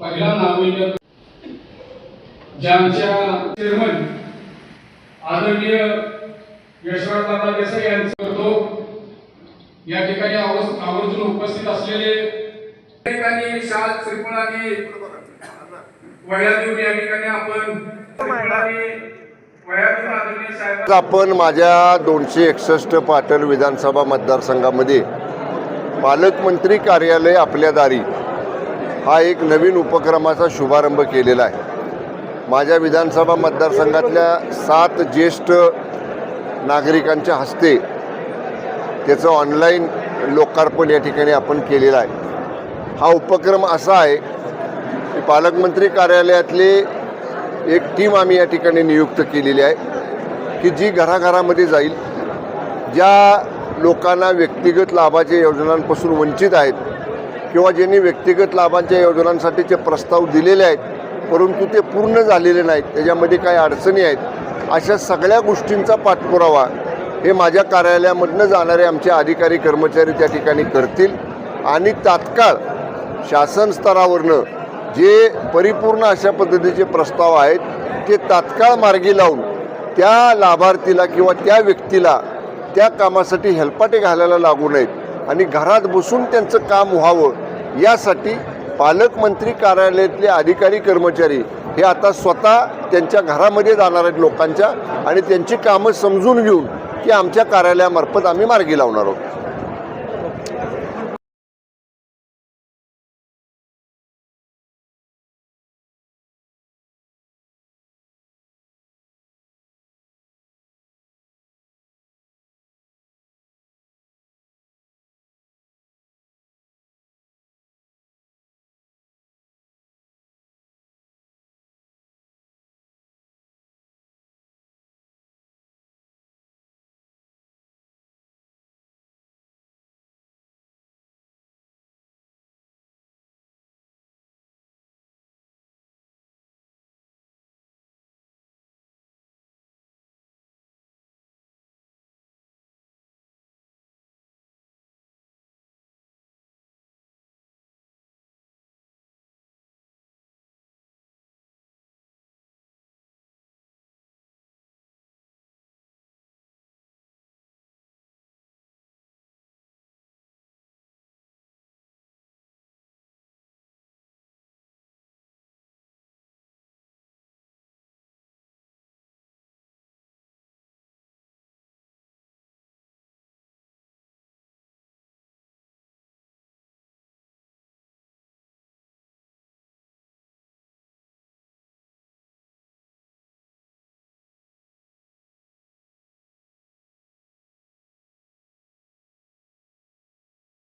पहिला नाविन्य ज्यांच्या चेअरमन आदरणीय यशवंत दादा देसाई यांचं करतो या ठिकाणी आवर्जून उपस्थित असलेले ठिकाणी शाल त्रिपुणाने आणि देऊन या ठिकाणी आपण श्रीफळ आपण माझ्या दोनशे एकसष्ट पाटण विधानसभा मतदारसंघामध्ये पालकमंत्री कार्यालय आपल्या दारी हा एक नवीन उपक्रमाचा शुभारंभ केलेला आहे. माझ्या विधानसभा मतदारसंघातल्या सात ज्येष्ठ नागरिकांच्या हस्ते त्याचं ऑनलाईन लोकार्पण या ठिकाणी आपण केलेलं आहे. हा उपक्रम असा आहे की पालकमंत्री कार्यालयातले एक टीम आम्ही या ठिकाणी नियुक्त केलेली आहे की जी घराघरामध्ये जाईल. ज्या लोकांना व्यक्तिगत लाभाच्या योजनांपासून वंचित आहेत किंवा ज्यांनी व्यक्तिगत लाभांच्या योजनांसाठीचे प्रस्ताव दिलेले आहेत परंतु ते पूर्ण झालेले नाहीत त्याच्यामध्ये काही अडचणी आहेत अशा सगळ्या गोष्टींचा पाठपुरावा हे माझ्या कार्यालयामधनं जाणारे आमचे अधिकारी कर्मचारी त्या ठिकाणी करतील. आणि तात्काळ शासन स्तरावरनं जे परिपूर्ण अशा पद्धतीचे प्रस्ताव आहेत ते तात्काळ मार्गी लावून त्या लाभार्थीला किंवा त्या व्यक्तीला त्या कामासाठी हेलपाटे घालायला लागू नयेत आणि घरात बसून त्यांचं काम व्हावं यासाठी पालकमंत्री कार्यालयातले अधिकारी कर्मचारी हे आता स्वतः त्यांच्या घरामध्ये जाणार आहेत लोकांच्या आणि त्यांची कामं समजून घेऊन की आमच्या कार्यालयामार्फत आम्ही मार्गी लावणार आहोत.